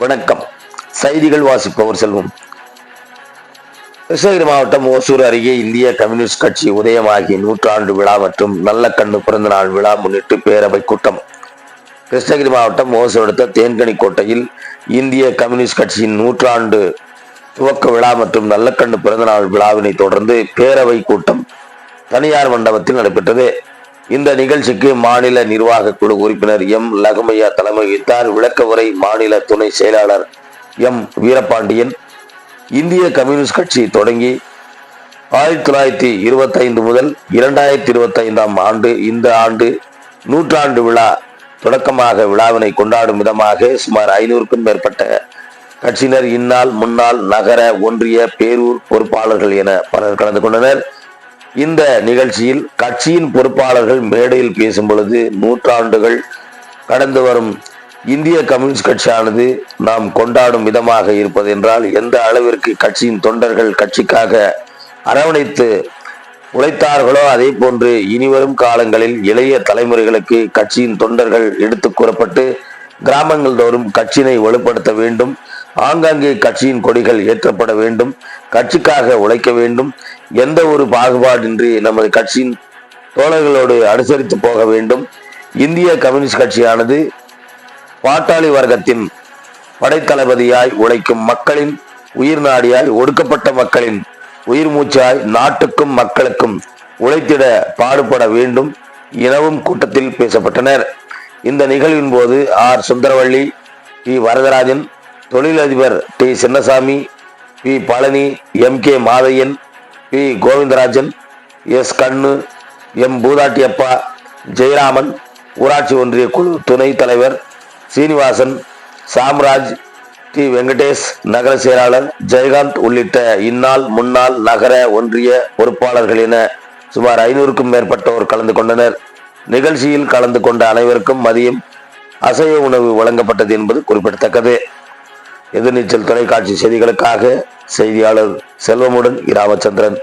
வணக்கம். செய்திகள் வாசிப்பவர் செல்வம். கிருஷ்ணகிரி மாவட்டம் ஓசூர் அருகே இந்திய கம்யூனிஸ்ட் கட்சி உதயமாகி நூற்றாண்டு விழா மற்றும் நல்லக்கண்ணு பிறந்த நாள் விழா முன்னிட்டு பேரவை கூட்டம். கிருஷ்ணகிரி மாவட்டம் ஓசூர் அடுத்த தேன்கனி கோட்டையில் இந்திய கம்யூனிஸ்ட் கட்சியின் நூற்றாண்டு துவக்க விழா மற்றும் நல்லக்கண்ணு பிறந்தநாள் விழாவினை தொடர்ந்து பேரவை கூட்டம் தனியார் மண்டபத்தில் நடைபெற்றது. இந்த நிகழ்ச்சிக்கு மாநில நிர்வாக குழு உறுப்பினர் எம். லகுமையா தலைமை வகித்தார் விளக்க உரை மாநில துணை செயலாளர் எம். வீரபாண்டியன். இந்திய கம்யூனிஸ்ட் கட்சி தொடங்கி ஆயிரத்தி தொள்ளாயிரத்தி இருபத்தைந்து முதல் இரண்டாயிரத்தி இருபத்தைந்தாம் ஆண்டு இந்த ஆண்டு நூற்றாண்டு விழா தொடக்கமாக விழாவினை கொண்டாடும் விதமாக சுமார் ஐநூறுக்கும் மேற்பட்ட கட்சியினர் இந்நாள் முன்னாள் நகர ஒன்றிய பேரூர் பொறுப்பாளர்கள் என பலர் கலந்து கொண்டனர். இந்த நிகழ்ச்சியில் கட்சியின் பொறுப்பாளர்கள் மேடையில் பேசும் பொழுது நூற்றாண்டுகள் கடந்து வரும் இந்திய கம்யூனிஸ்ட் கட்சியானது நாம் கொண்டாடும் விதமாக இருப்பது என்றால் எந்த அளவிற்கு கட்சியின் தொண்டர்கள் கட்சிக்காக அரவணைத்து உழைத்தார்களோ அதே போன்று இனிவரும் காலங்களில் இளைய தலைமுறைகளுக்கு கட்சியின் தொண்டர்கள் எடுத்து கூறப்பட்டு கிராமங்கள் தோறும் கட்சியினை வலுப்படுத்த வேண்டும். ஆங்காங்கே கட்சியின் கொடிகள் ஏற்றப்பட வேண்டும் கட்சிக்காக உழைக்க வேண்டும். எந்த ஒரு பாகுபாடின்றி நமது கட்சியின் தோழர்களோடு அனுசரித்து போக வேண்டும். இந்திய கம்யூனிஸ்ட் கட்சியானது பாட்டாளி வர்க்கத்தின் படைத்தளபதியாய் உழைக்கும் மக்களின் உயிர் நாடியாய் ஒடுக்கப்பட்ட மக்களின் உயிர் மூச்சாய் நாட்டுக்கும் மக்களுக்கும் உழைத்திட பாடுபட வேண்டும் எனவும் கூட்டத்தில் பேசப்பட்டனர். இந்த நிகழ்வின் போது ஆர். சுந்தரவள்ளி பி. வரதராஜன் தொழிலதிபர் T Chinnasamy P Palani M K Madhaiyan P Govindarajan S Kannu M Poothattiyappa Jayaraman ஊராட்சி ஒன்றிய குழு துணைத் தலைவர் சீனிவாசன் சாம்ராஜ் டி வெங்கடேஷ் நகர செயலாளர் ஜெயகாந்த் உள்ளிட்ட இந்நாள் முன்னாள் நகர ஒன்றிய பொறுப்பாளர்கள் என சுமார் ஐநூறுக்கும் மேற்பட்டோர் கலந்து கொண்டனர். நிகழ்ச்சியில் கலந்து கொண்ட அனைவருக்கும் மதியம் அசைவ உணவு வழங்கப்பட்டது என்பது குறிப்பிடத்தக்கது. எதிர்நீச்சல் தொலைக்காட்சி செய்திகளுக்காக செய்தியாளர் செல்வமுடன் இராமச்சந்திரன்.